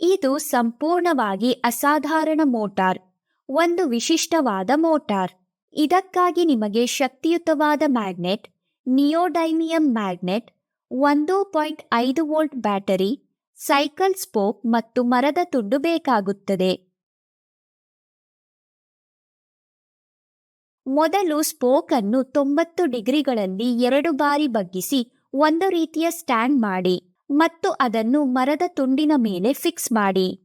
ಇದು ಸಂಪೂರ್ಣವಾಗಿ ಅಸಾಧಾರಣ ಮೋಟಾರ್, ಒಂದು ವಿಶಿಷ್ಟವಾದ ಮೋಟಾರ್. ಇದಕ್ಕಾಗಿ ನಿಮಗೆ ಶಕ್ತಿಯುತವಾದ ಮ್ಯಾಗ್ನೆಟ್, ನಿಯೋಡೈಮಿಯಂ ಮ್ಯಾಗ್ನೆಟ್, ಒಂದು ಪಾಯಿಂಟ್ ಐದು ವೋಲ್ಟ್ ಬ್ಯಾಟರಿ, ಸೈಕಲ್ ಸ್ಪೋಕ್ ಮತ್ತು ಮರದ ತುಂಡು ಬೇಕಾಗುತ್ತದೆ. ಮೊದಲು ಸ್ಪೋಕ್ ಅನ್ನು ತೊಂಬತ್ತು ಡಿಗ್ರಿಗಳಲ್ಲಿ ಎರಡು ಬಾರಿ ಬಗ್ಗಿಸಿ ಒಂದು ರೀತಿಯ ಸ್ಟ್ಯಾಂಡ್ ಮಾಡಿ. ಮತ್ತು ಅದನ್ನು ಮರದ ತುಂಡಿನ ಮೇಲೆ ಫಿಕ್ಸ್ ಮಾಡಿ.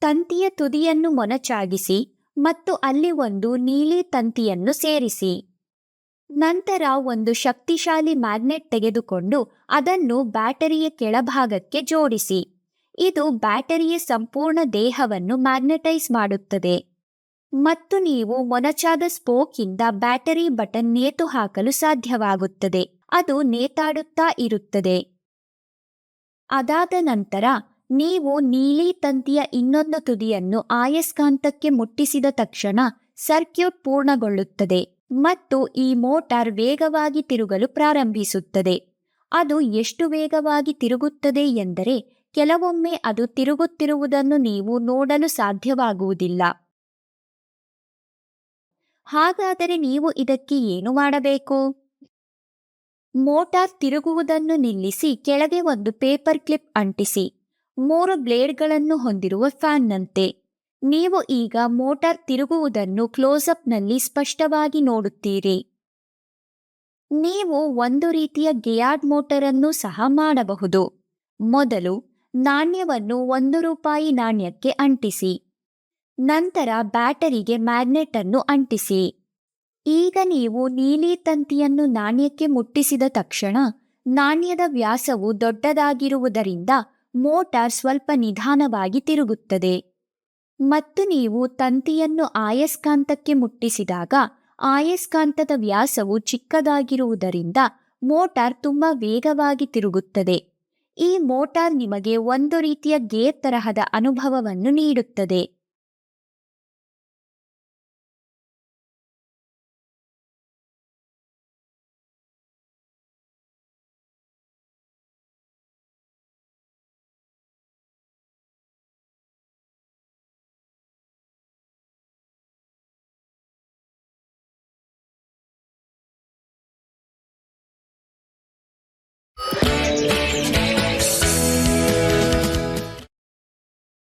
ತಂತಿಯ ತುದಿಯನ್ನು ಮೊನಚಾಗಿಸಿ ಮತ್ತು ಅಲ್ಲಿ ಒಂದು ನೀಲಿ ತಂತಿಯನ್ನು ಸೇರಿಸಿ. ನಂತರ ಒಂದು ಶಕ್ತಿಶಾಲಿ ಮ್ಯಾಗ್ನೆಟ್ ತೆಗೆದುಕೊಂಡು ಅದನ್ನು ಬ್ಯಾಟರಿಯ ಕೆಳಭಾಗಕ್ಕೆ ಜೋಡಿಸಿ. ಇದು ಬ್ಯಾಟರಿಯ ಸಂಪೂರ್ಣ ದೇಹವನ್ನು ಮ್ಯಾಗ್ನೆಟೈಸ್ ಮಾಡುತ್ತದೆ. ಮತ್ತು ನೀವು ಮೊನಚಾದ ಸ್ಪೋಕಿಂದ ಬ್ಯಾಟರಿ ಬಟನ್ ನೇತು ಹಾಕಲು ಸಾಧ್ಯವಾಗುತ್ತದೆ. ಅದು ನೇತಾಡುತ್ತಾ ಇರುತ್ತದೆ. ಅದಾದ ನಂತರ ನೀವು ನೀಲಿ ತಂತಿಯ ಇನ್ನೊಂದು ತುದಿಯನ್ನು ಆಯಸ್ಕಾಂತಕ್ಕೆ ಮುಟ್ಟಿಸಿದ ತಕ್ಷಣ ಸರ್ಕ್ಯೂಟ್ ಪೂರ್ಣಗೊಳ್ಳುತ್ತದೆ ಮತ್ತು ಈ ಮೋಟಾರ್ ವೇಗವಾಗಿ ತಿರುಗಲು ಪ್ರಾರಂಭಿಸುತ್ತದೆ. ಅದು ಎಷ್ಟು ವೇಗವಾಗಿ ತಿರುಗುತ್ತದೆ ಎಂದರೆ ಕೆಲವೊಮ್ಮೆ ಅದು ತಿರುಗುತ್ತಿರುವುದನ್ನು ನೀವು ನೋಡಲು ಸಾಧ್ಯವಾಗುವುದಿಲ್ಲ. ಹಾಗಾದರೆ ನೀವು ಇದಕ್ಕೆ ಏನು ಮಾಡಬೇಕು? ಮೋಟಾರ್ ತಿರುಗುವುದನ್ನು ನಿಲ್ಲಿಸಿ ಕೆಳಗೆ ಒಂದು ಪೇಪರ್ ಕ್ಲಿಪ್ ಅಂಟಿಸಿ. ಮೂರು ಬ್ಲೇಡ್ಗಳನ್ನು ಹೊಂದಿರುವ ಫ್ಯಾನ್ನಂತೆ. ನೀವು ಈಗ ಮೋಟಾರ್ ತಿರುಗುವುದನ್ನು ಕ್ಲೋಸಪ್ನಲ್ಲಿ ಸ್ಪಷ್ಟವಾಗಿ ನೋಡುತ್ತೀರಿ. ನೀವು ಒಂದು ರೀತಿಯ ಗಿಯಾರ್ಡ್ ಮೋಟರ್ ಅನ್ನು ಸಹ ಮಾಡಬಹುದು. ಮೊದಲು ನಾಣ್ಯವನ್ನು ಒಂದು ರೂಪಾಯಿ ನಾಣ್ಯಕ್ಕೆ ಅಂಟಿಸಿ. ನಂತರ ಬ್ಯಾಟರಿಗೆ ಮ್ಯಾಗ್ನೆಟ್ ಅನ್ನು ಅಂಟಿಸಿ. ಈಗ ನೀವು ನೀಲಿ ತಂತಿಯನ್ನು ನಾಣ್ಯಕ್ಕೆ ಮುಟ್ಟಿಸಿದ ತಕ್ಷಣ ನಾಣ್ಯದ ವ್ಯಾಸವು ದೊಡ್ಡದಾಗಿರುವುದರಿಂದ ಮೋಟಾರ್ ಸ್ವಲ್ಪ ನಿಧಾನವಾಗಿ ತಿರುಗುತ್ತದೆ. ಮತ್ತು ನೀವು ತಂತಿಯನ್ನು ಆಯಸ್ಕಾಂತಕ್ಕೆ ಮುಟ್ಟಿಸಿದಾಗ ಆಯಸ್ಕಾಂತದ ವ್ಯಾಸವು ಚಿಕ್ಕದಾಗಿರುವುದರಿಂದ ಮೋಟಾರ್ ತುಂಬ ವೇಗವಾಗಿ ತಿರುಗುತ್ತದೆ. ಈ ಮೋಟಾರ್ ನಿಮಗೆ ಒಂದು ರೀತಿಯ ಗೇರ್ ತರಹದ ಅನುಭವವನ್ನು ನೀಡುತ್ತದೆ.